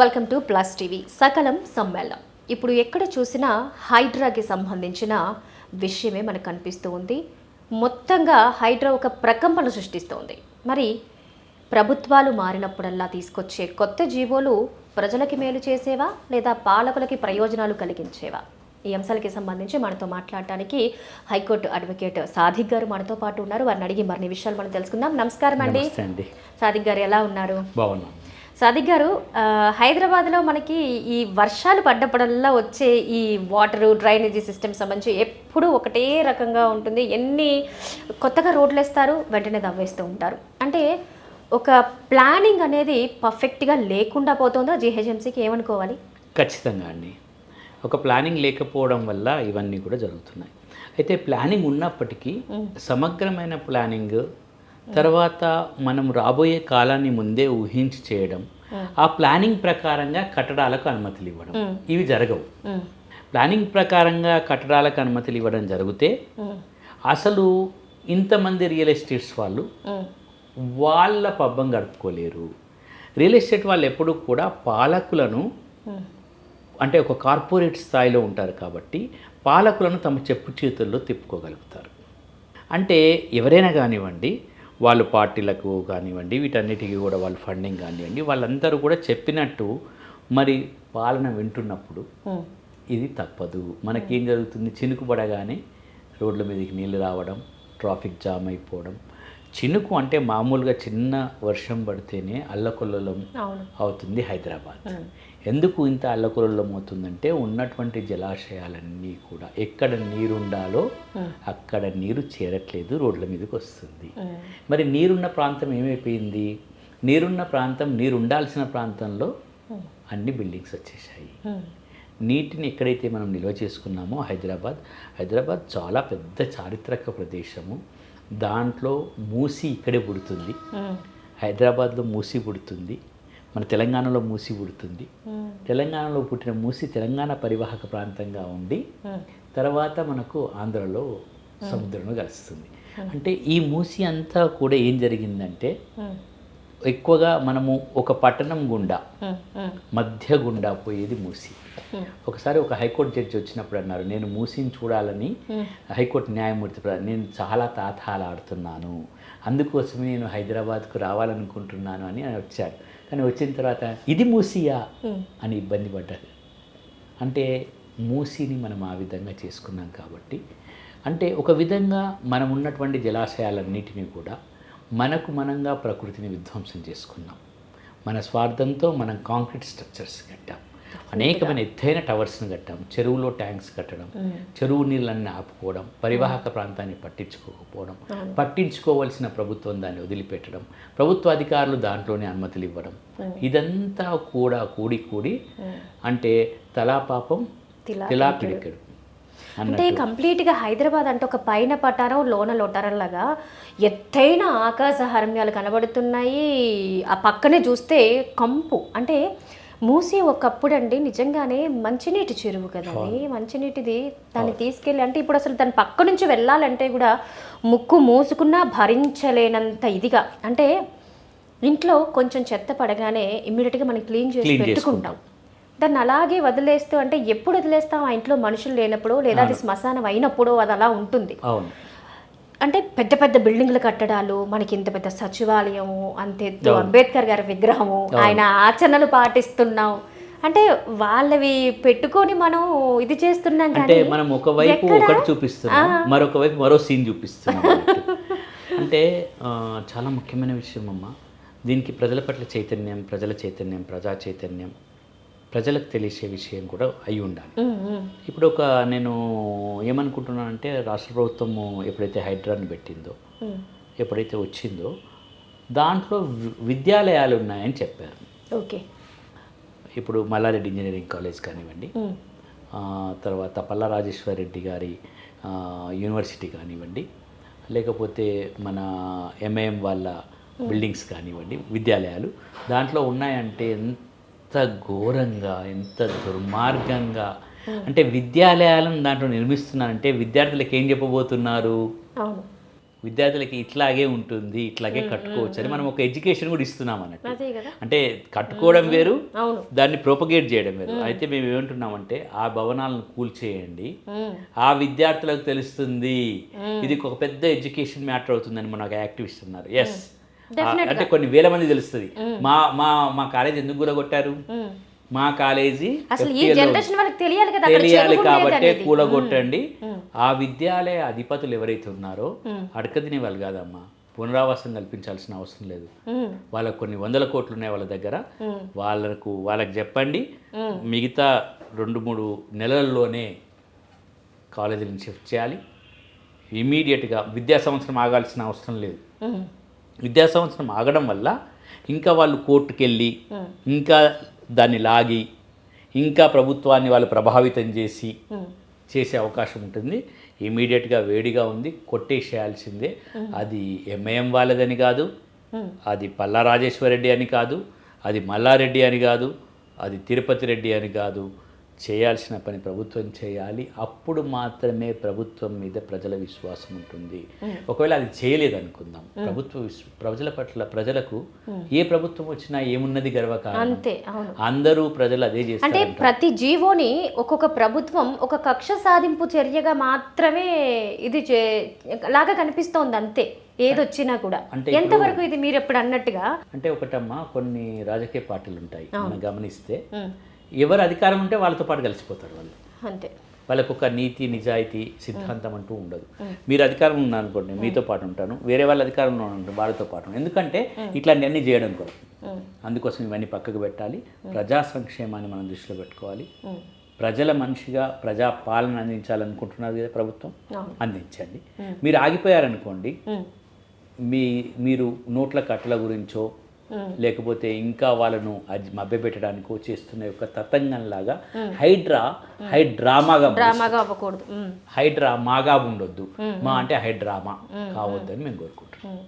Welcome to plus TV. సకలం సమ్మేళనం. ఇప్పుడు ఎక్కడ చూసినా హైడ్రాకి సంబంధించిన విషయమే మనకు కనిపిస్తూ ఉంది. మొత్తంగా హైడ్రా ఒక ప్రకంపన సృష్టిస్తోంది. మరి ప్రభుత్వాలు మారినప్పుడల్లా తీసుకొచ్చే కొత్త జీవోలు ప్రజలకి మేలు చేసేవా? లేదా పాలకులకి ప్రయోజనాలు కలిగించేవా? ఈ అంశాలకి సంబంధించి మనతో మాట్లాడటానికి హైకోర్టు అడ్వకేట్ సాదిక్ గారు మనతో పాటు ఉన్నారు. వారిని అడిగి మరిన్ని విషయాలు మనం తెలుసుకుందాం. నమస్కారం అండి. సాదిక్ గారు ఎలా ఉన్నారు? బాగున్నాం. సాదిక్ గారు హైదరాబాద్లో మనకి ఈ వర్షాలు పడ్డప్పుడల్లా వచ్చే ఈ వాటర్ డ్రైనేజీ సిస్టమ్ సంబంధించి ఎప్పుడూ ఒకటే రకంగా ఉంటుంది. ఎన్ని కొత్తగా రోడ్లు వేస్తారు వెంటనే దవ్వేస్తూ ఉంటారు. అంటే ఒక ప్లానింగ్ అనేది పర్ఫెక్ట్గా లేకుండా పోతుందా? జిహెచ్ఎంసీకి ఏమనుకోవాలి? ఖచ్చితంగా అండి. ఒక ప్లానింగ్ లేకపోవడం వల్ల ఇవన్నీ కూడా జరుగుతున్నాయి. అయితే ప్లానింగ్ ఉన్నప్పటికీ సమగ్రమైన ప్లానింగ్ తర్వాత మనం రాబోయే కాలాన్ని ముందే ఊహించి చేయడం ఆ. ప్లానింగ్ ప్రకారంగా కట్టడాలకు అనుమతులు ఇవ్వడం. ఇవి జరగవు. ప్లానింగ్ ప్రకారంగా కట్టడాలకు అనుమతులు ఇవ్వడం జరిగితే అసలు ఇంతమంది రియల్ ఎస్టేట్స్ వాళ్ళు వాళ్ళ పబ్బం గడుపుకోలేరు. రియల్ ఎస్టేట్ వాళ్ళు ఎప్పుడూ కూడా పాలకులను అంటే ఒక కార్పొరేట్ స్థాయిలో ఉంటారు కాబట్టి పాలకులను తమ చెప్పు చేతుల్లో తిప్పుకోగలుగుతారు. అంటే ఎవరైనా కానివ్వండి వాళ్ళు పార్టీలకు కానివ్వండి వీటన్నిటికీ కూడా వాళ్ళు ఫండింగ్ కానివ్వండి వాళ్ళందరూ కూడా చెప్పినట్టు మరి పాలన వింటున్నప్పుడు ఇది తప్పదు. మనకేం జరుగుతుంది? చినుకు పడగానే రోడ్ల మీదకి నీళ్ళు రావడం ట్రాఫిక్ జామ్ అయిపోవడం చినుకు అంటే మామూలుగా చిన్న వర్షం పడితేనే అల్లకొల్లలం అవుతుంది హైదరాబాద్. ఎందుకు ఇంత అల్లకొల్లం అవుతుందంటే ఉన్నటువంటి జలాశయాలన్నీ కూడా ఎక్కడ నీరు ఉండాలో ఉమ్, అక్కడ నీరు చేరట్లేదు రోడ్ల మీదకి వస్తుంది. మరి నీరున్న ప్రాంతం ఏమైపోయింది? నీరున్న ప్రాంతం నీరు ఉండాల్సిన ప్రాంతంలో అన్ని బిల్డింగ్స్ వచ్చేసాయి నీటిని ఎక్కడైతే మనం నిల్వ చేసుకున్నామో హైదరాబాద్ హైదరాబాద్ చాలా పెద్ద చారిత్రక ప్రదేశము. దాంట్లో మూసి ఇక్కడే పుడుతుంది. హైదరాబాద్లో మూసి పుడుతుంది. మన తెలంగాణలో మూసి పుడుతుంది. తెలంగాణలో పుట్టిన మూసి తెలంగాణ పరివాహక ప్రాంతంగా ఉండి తర్వాత మనకు ఆంధ్రలో సముద్రంలో కలుస్తుంది. అంటే ఈ మూసి అంతా కూడా ఏం జరిగిందంటే ఎక్కువగా మనము ఒక పట్టణం గుండా మధ్య గుండా పోయేది మూసి. ఒకసారి ఒక హైకోర్టు జడ్జి వచ్చినప్పుడు అన్నారు నేను మూసిని చూడాలని హైకోర్టు న్యాయమూర్తి నేను చాలా తాతాలాడుతున్నాను అందుకోసమే నేను హైదరాబాద్కు రావాలనుకుంటున్నాను అని ఆయన వచ్చాడు కానీ వచ్చిన తర్వాత ఇది మూసియా? అని ఇబ్బంది పడ్డారు. అంటే మూసిని మనం ఆ విధంగా చేసుకున్నాం కాబట్టి. అంటే ఒక విధంగా మనం ఉన్నటువంటి జలాశయాలన్నిటినీ కూడా మనకు మనంగా ప్రకృతిని విధ్వంసం చేసుకున్నాం. మన స్వార్థంతో మనం కాంక్రీట్ స్ట్రక్చర్స్ కట్టాం. అనేకమైన ఎత్తైన టవర్స్ని కట్టాం. చెరువులో ట్యాంక్స్ కట్టడం చెరువు నీళ్ళన్నీ ఆపుకోవడం పరివాహక ప్రాంతాన్ని పట్టించుకోకపోవడం పట్టించుకోవాల్సిన ప్రభుత్వం దాన్ని వదిలిపెట్టడం ప్రభుత్వ అధికారులు దాంట్లోనే అనుమతులు ఇవ్వడం. ఇదంతా కూడా కూడి కూడి అంటే తలా పాపం తిలా తిలా పిడికెడు. అంటే కంప్లీట్గా హైదరాబాద్ అంటే ఒక పైన పటారం లోన లొటారం లాగా ఎత్తైన ఆకాశ హర్మ్యాలు కనబడుతున్నాయి. ఆ పక్కనే చూస్తే కంపు. అంటే మూసి ఒకప్పుడు అండి నిజంగానే మంచినీటి చెరువు కదండి. మంచినీటిది దాన్ని తీసుకెళ్ళి అంటే ఇప్పుడు అసలు దాని పక్క నుంచి వెళ్ళాలంటే కూడా ముక్కు మూసుకున్నా భరించలేనంత ఇదిగా. అంటే ఇంట్లో కొంచెం చెత్త పడగానే ఇమ్మీడియట్గా మనం క్లీన్ చేసి పెట్టుకుంటాం. దాన్ని అలాగే వదిలేస్తూ అంటే ఎప్పుడు వదిలేస్తాం? ఆ ఇంట్లో మనుషులు లేనప్పుడు లేదా అది శ్మశానం అయినప్పుడు అది అలా ఉంటుంది. అంటే పెద్ద పెద్ద బిల్డింగ్లు కట్టడాలు మనకి ఇంత పెద్ద సచివాలయము అంతెత్తు అంబేద్కర్ గారి విగ్రహము ఆయన ఆచరణలు పాటిస్తున్నాం. అంటే వాళ్ళవి పెట్టుకొని మనం ఇది చేస్తున్నాం అంటే మనం ఒకవైపు ఒకటి చూపిస్తున్నాం మరొక వైపు మరో సీన్ చూపిస్తున్నాం. అంటే చాలా ముఖ్యమైన విషయం అమ్మ. దీనికి ప్రజల పట్ల చైతన్యం ప్రజల చైతన్యం ప్రజా చైతన్యం ప్రజలకు తెలిసే విషయం కూడా అయి ఉండాలి. ఇప్పుడు ఒక నేను ఏమనుకుంటున్నానంటే రాష్ట్ర ప్రభుత్వం ఎప్పుడైతే హైడ్రాని పెట్టిందో. ఎప్పుడైతే వచ్చిందో దాంట్లో విద్యాలయాలు ఉన్నాయని చెప్పారు. ఓకే. ఇప్పుడు మల్లారెడ్డి ఇంజనీరింగ్ కాలేజ్ కానివ్వండి తర్వాత పల్లా రాజేశ్వర రెడ్డి గారి యూనివర్సిటీ కానివ్వండి లేకపోతే మన ఎంఐఎం వాళ్ళ బిల్డింగ్స్ కానివ్వండి విద్యాలయాలు దాంట్లో ఉన్నాయంటే ఎంత ఘోరంగా ఎంత దుర్మార్గంగా. అంటే విద్యాలయాలను దాంట్లో నిర్మిస్తున్నారంటే విద్యార్థులకు ఏం చెప్పబోతున్నారు? విద్యార్థులకి ఇట్లాగే ఉంటుంది ఇట్లాగే కట్టుకోవచ్చు అని మనం ఒక ఎడ్యుకేషన్ కూడా ఇస్తున్నాం అన్నట్టు. అంటే కట్టుకోవడం వేరు దాన్ని ప్రొపగేట్ చేయడం వేరు. అయితే మేము ఏమంటున్నామంటే ఆ భవనాలను కూల్చేయండి. ఆ విద్యార్థులకు తెలుస్తుంది. ఇది ఒక పెద్ద ఎడ్యుకేషన్ మ్యాటర్ అవుతుందని మన ఒక యాక్టివిస్ట్ ఉన్నారు ఎస్ అంటే కొన్ని వేల మంది తెలుస్తుంది. మా మా మా కాలేజ్ ఎందుకు కూలగొట్టారు? ఉమ్. మా కాలేజీ తెలియాలి కాబట్టే ఉమ్. ఆ విద్యాలయ అధిపతులు ఎవరైతే ఉన్నారో. అడకదినే వాళ్ళు కాదమ్మా. పునరావాసం కల్పించాల్సిన అవసరం లేదు. వాళ్ళకు కొన్ని వందల కోట్లు ఉన్నాయి వాళ్ళ దగ్గర. వాళ్ళకు వాళ్ళకి చెప్పండి. మిగతా రెండు మూడు నెలల్లోనే కాలేజీలను షిఫ్ట్ చేయాలి. ఇమీడియట్గా విద్యా సంవత్సరం ఆగాల్సిన అవసరం లేదు. విద్యా సంవత్సరం ఆగడం వల్ల ఇంకా వాళ్ళు కోర్టుకు వెళ్ళి ఉమ్, ఇంకా దాన్ని లాగి ఇంకా ప్రభుత్వాన్ని వాళ్ళు ప్రభావితం చేసి ఉమ్. చేసే అవకాశం ఉంటుంది ఇమీడియట్గా వేడిగా ఉంది కొట్టేసేయాల్సిందే అది ఎంఐఎం వాళ్ళదని కాదు. అది పల్లా రాజేశ్వరరెడ్డి అని కాదు అది మల్లారెడ్డి అని కాదు అది తిరుపతి రెడ్డి అని కాదు చేయాల్సిన పని ప్రభుత్వం చేయాలి అప్పుడు మాత్రమే ప్రభుత్వం మీద ప్రజల విశ్వాసం ఉంటుంది. ఒకవేళ అది చేయలేదు అనుకుందాం ప్రభుత్వ ప్రజల పట్ల ప్రజలకు ఏ ప్రభుత్వం వచ్చినా ఏమున్నది గర్వకారణం? అంతే అందరూ ప్రజలు అదే అంటే చేస్తారు ప్రతి జీవోని ఒక్కొక్క ప్రభుత్వం ఒక కక్ష సాధింపు చర్యగా మాత్రమే ఇది చే- లాగా కనిపిస్తోంది అంతే ఏదొచ్చినా కూడా. అంటే ఎంతవరకు ఇది మీరు ఎప్పుడు అన్నట్టుగా? అంటే ఒకటమ్మా కొన్ని రాజకీయ పార్టీలు ఉంటాయి మనం గమనిస్తే ఎవరు అధికారం ఉంటే వాళ్ళతో పాటు కలిసిపోతారు వాళ్ళు. అంతే. వాళ్ళకు ఒక నీతి నిజాయితీ సిద్ధాంతం అంటూ ఉండదు. మీరు అధికారం ఉన్నా అనుకోండి మీతో పాటు ఉంటాను. వేరే వాళ్ళ అధికారంలో ఉంటాను వాళ్ళతో పాటు ఉంటాను. ఎందుకంటే ఇట్లాంటివన్నీ చేయడం కొరకు. అందుకోసం ఇవన్నీ పక్కకు పెట్టాలి. ప్రజా సంక్షేమాన్ని మనం దృష్టిలో పెట్టుకోవాలి. ప్రజల మనిషిగా ప్రజా పాలన అందించాలనుకుంటున్నారు కదా ప్రభుత్వం. అందించండి. మీరు ఆగిపోయారనుకోండి మీ మీరు నోట్ల కట్టల గురించో. Hmm. లేకపోతే ఇంకా వాళ్ళను అది మభ్యపెట్టడానికో చేస్తున్న యొక్క తతంగంలాగా hmm. హైడ్రా hmm. హైడ్రామాగా అవ్వకూడదు. హైడ్రా మాగా ఉండొద్దు. మా అంటే హైడ్రామా కావద్దని మేము కోరుకుంటున్నాం.